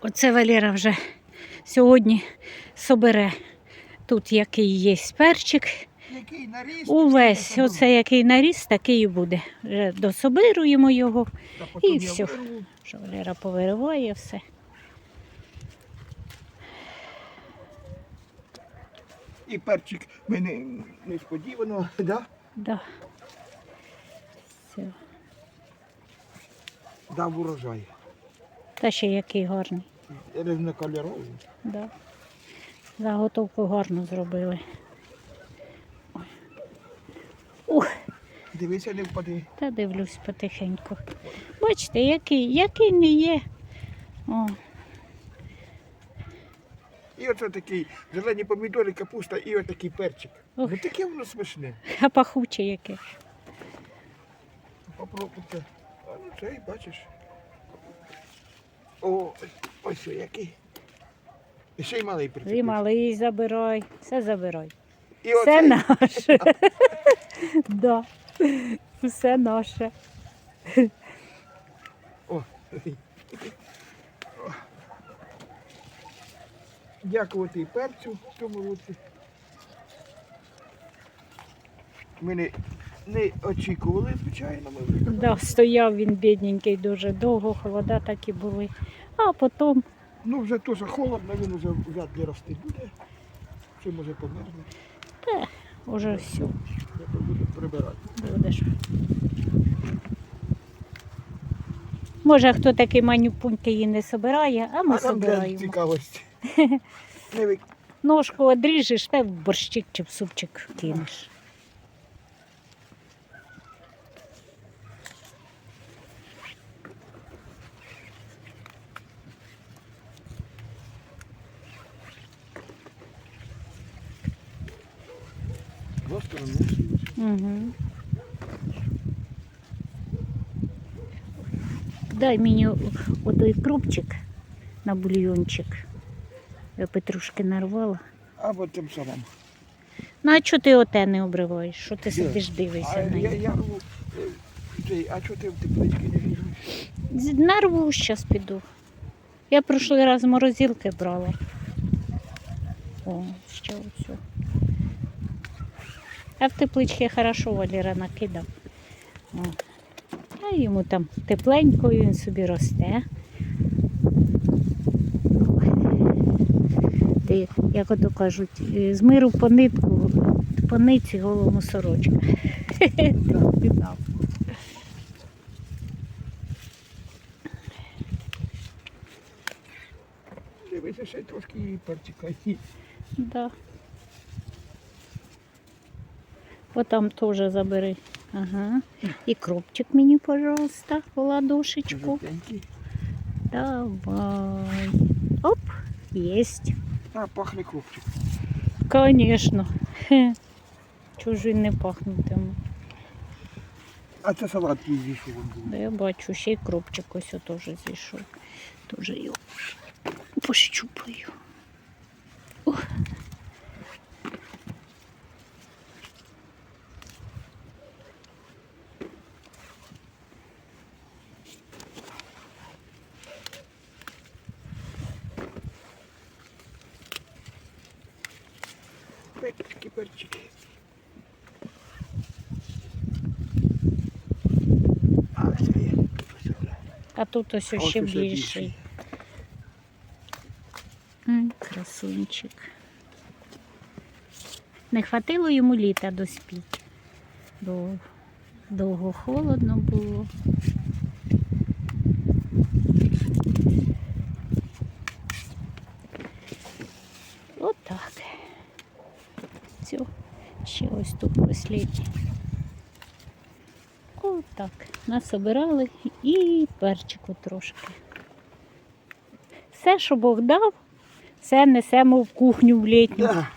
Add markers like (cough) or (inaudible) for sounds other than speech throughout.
Оце Валера вже сьогодні собере. Тут який є перчик. Який наріс? Увесь, оце який наріс, такий і буде. Вже дособируємо його, і вирву. що Валера повириває все. І перчик мене несподівано, да? Да. Все. дав урожай. Та ще який гарний. Різнокольоровий. Да. Заготовку гарно зробили. Ой. Ух, Дивися, не впади. та дивлюсь потихеньку. Бачите, який, який не є. О, І оце такий зелені помідори, капуста і отакий перчик. Ох. Ну таке воно смачне. а пахуче яке. Попробуйте. А ну цей, бачиш. О, ось о, який. І ще й малий прицепився. малий забирай, все забирай. І Все оцей. наше. (laughs) да. Все наше. О. Дякувати і перцю в цьому році. Ми не, очікували, звичайно, ми. Да, стояв він бідненький дуже довго, холода такі були. А потім Ну вже теж холодно, він вже вряд ли рости буде. Чи може померзне. уже все Я буду прибирати. будеш. Може, хто такий манюпуньки її не собирає, а ми а нам для собираємо. цікавості. (laughs) Не Ножку одріжеш та в борщик чи в супчик кинеш. Угу. Дай мені отой крупчик на бульйончик. Я петрушки нарвала. Або тим самим. Ну а чого ти оте не обриваєш? Що ти сидиш А дивишся на я, я рву, е, а чого ти в теплички не візьмеш? Нарву зараз піду. Я прошлий раз морозилки брала. О, ще оцю. А в тепличці хорошо Валера накидав. О. А йому там тепленько, і він собі росте. Ти, як ото кажуть, е, з миру по нитку, по ниці голому сорочка. Дивися, ще трошки і перчика. Да. Вот там тоже забери. Ага. І кропчик мені, пожалуйста, в ладошечку. Давай. Оп, есть. А, пахне хлопчик. Конечно. Чужий не пахнутиме. А це салат їй зійшов. Да я бачу, ще й кропчик ось теж зійшов. Тоже його пощупаю. Ух. Перчики, перчики. А, це є. А тут ось Ось ще більший. М, Красунчик. Не хватило йому літа доспіть, бо довго холодно було. Отак. Все. Ще ось останнє. Отак. Насобирали і перчику трошки. Все, що Бог дав, все несемо в кухню в літню. Да.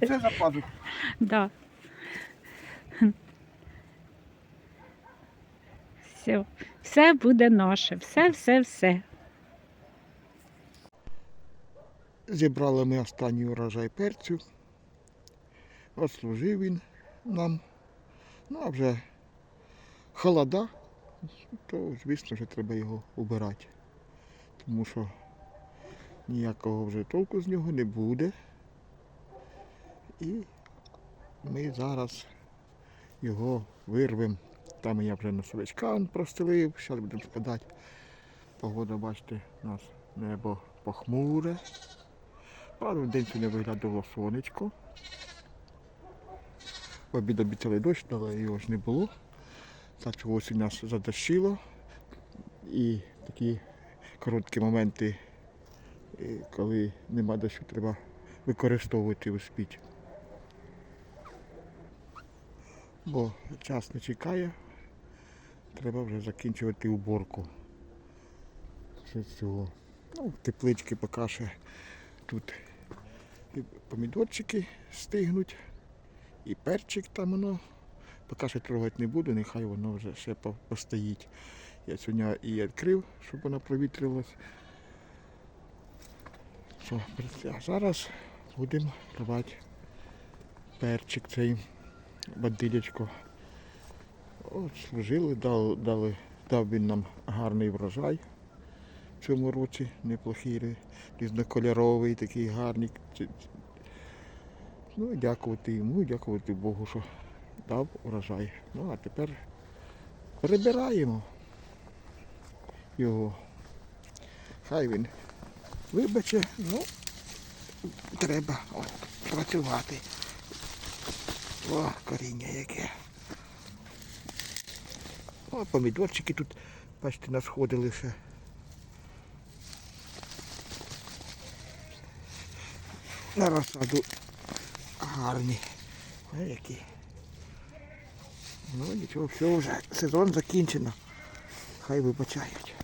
І (laughs) це за пазух. Да. Все. Все буде наше. Все, все, все. Зібрали ми останній урожай перцю. Отслужив він нам. Ну, а вже холода, то, звісно, вже треба його убирати. Тому що ніякого вже толку з нього не буде. І ми зараз його вирвемо. Там я вже носовичка он простелив, зараз будемо складати. Погода, бачите, у нас небо похмуре. В день сьогодні виглядало сонечко. В обід обіцяли дощ, але його ж не було. Так що осінь нас задощило. І такі короткі моменти, е, коли нема дощу, треба використовувати успіть. Бо час не чекає, треба вже закінчувати уборку. Цього. Ну, теплички поки ще тут помідорчики стигнуть, і перчик там воно. Поки що трогати не буду, нехай воно вже ще постоїть. Я сьогодні і відкрив, щоб воно провітрилось. Що, а зараз будемо рвати перчик цей бадилячко. От служили, дали, дали, дав він нам гарний врожай в цьому році, неплохий, різнокольоровий, такий гарний. Ну, і дякувати йому, і дякувати Богу, що дав урожай. Ну, а тепер перебираємо його. Хай він вибаче, ну, треба о, працювати. О, коріння яке. О, помідорчики тут, бачите, насходили ще. На розсаду гарні. А які. Ну нічого, все вже, сезон закінчено. Хай вибачають.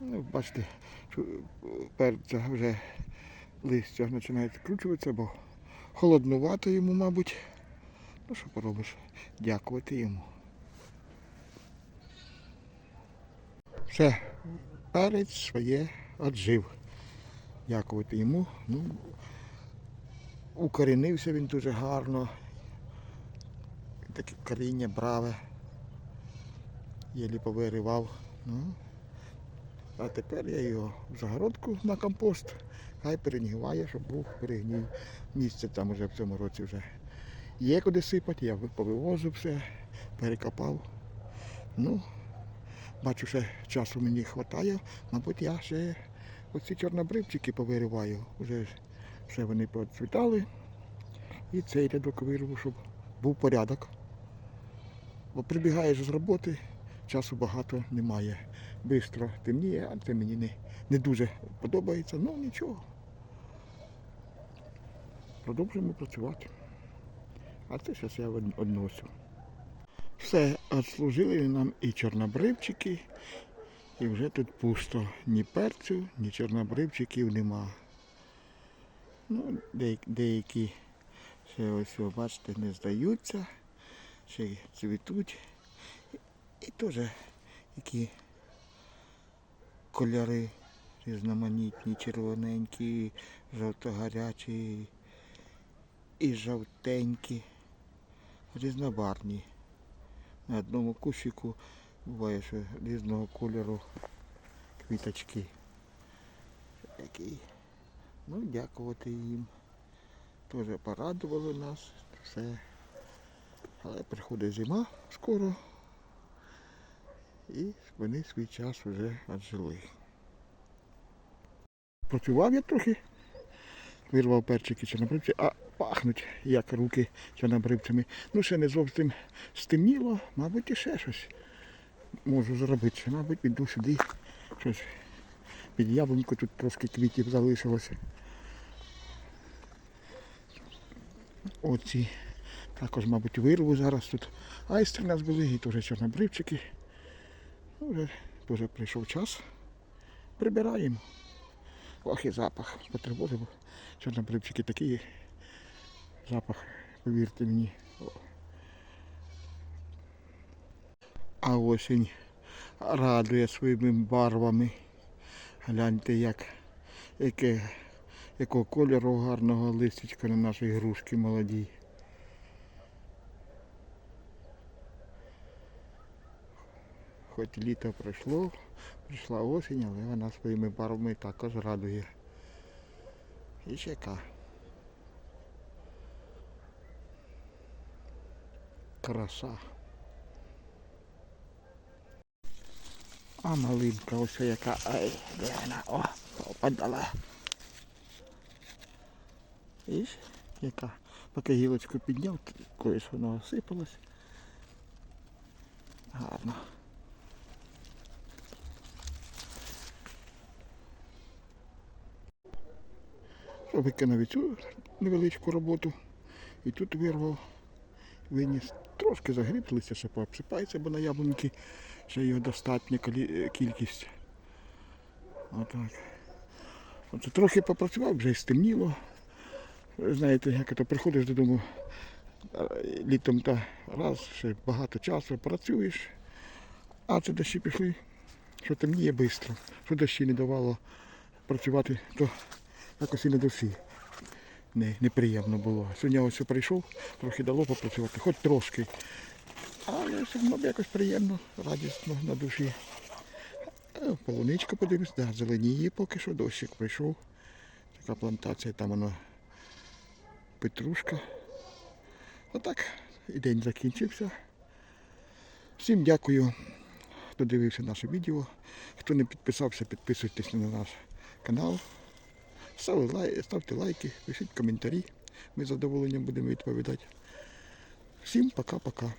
Ну, бачите, перця вже листя починає скручуватися, бо холоднувато йому, мабуть. Ну що поробиш? Дякувати йому. Все, перець своє отжив. Дякувати йому. Ну, укорінився він дуже гарно. Таке коріння браве. Єлі повиривав. Ну, а тепер я його в загородку на компост. Хай перегніває, щоб був перегнів. Місце там уже в цьому році вже є куди сипати, я повивозив все, перекопав. Ну, бачу, ще часу мені вистачає. Мабуть, я ще оці чорнобривчики повириваю. Вже ж все вони процвітали. І цей рядок вирву, щоб був порядок. Бо прибігаєш з роботи, часу багато немає. Бистро темніє, а це мені не, не дуже подобається. Ну нічого. Продовжуємо працювати. А це зараз я од- односю. Все, відслужили нам і чорнобривчики, і вже тут пусто. Ні перцю, ні чорнобривчиків нема. Ну, деякі, ще ось, ви бачите, не здаються, ще цвітуть. І теж які кольори різноманітні, червоненькі, жовто-гарячі і жовтенькі, різнобарні. На одному кущику буває, що різного кольору квіточки. Такі. Ну, дякувати їм. Теж порадували нас. Все. Але приходить зима скоро. І вони свій час вже віджили. Працював я трохи, вирвав перчики чорнобривці, а пахнуть як руки чорнобривцями. Ну, ще не зовсім стемніло, мабуть, і ще щось можу зробити. Ще, Мабуть, піду сюди щось. Під яблуньку тут трошки квітів залишилося. Оці також, мабуть, вирву зараз тут. Айстри у нас були і теж чорнобривчики. Вже дуже прийшов час. Прибираємо. Ох і запах. Потривожив. Чорнобривчики такі. Запах, повірте мені. А осінь радує своїми барвами. Гляньте, як, яке, якого кольору гарного листячка на нашій грушці молодій. Хоч літо пройшло, Прийшла осінь, але вона своїми барвами також радує. І ще яка. Краса. А малинка ось яка. Ай, де вона? О, попадала. Видиш, яка. Поки гілочку підняв, колись воно осипалось. Гарно. Що виконав і цю невеличку роботу. І тут вирвав, виніс. Трошки загріб, листя ще пообсипається, бо на яблуньки ще його достатня кількість. Отак. Оце трохи попрацював, вже й стемніло. Знаєте, як то приходиш додому літом та раз, ще багато часу працюєш, а це дощі пішли, що темніє швидко, що дощі не давало працювати, то якось і на душі не, неприємно було. Сьогодні ось прийшов, трохи дало попрацювати, хоч трошки. Але все одно якось приємно, радісно на душі. Е, Полуничка подивись, да, зеленіє поки що, дощик прийшов. Така плантація, там воно петрушка. Отак, і день закінчився. Всім дякую, хто дивився наше відео. Хто не підписався, підписуйтесь на наш канал. Ставте, лайки, пишіть коментарі. Ми з задоволенням будемо відповідати. Всім пока-пока.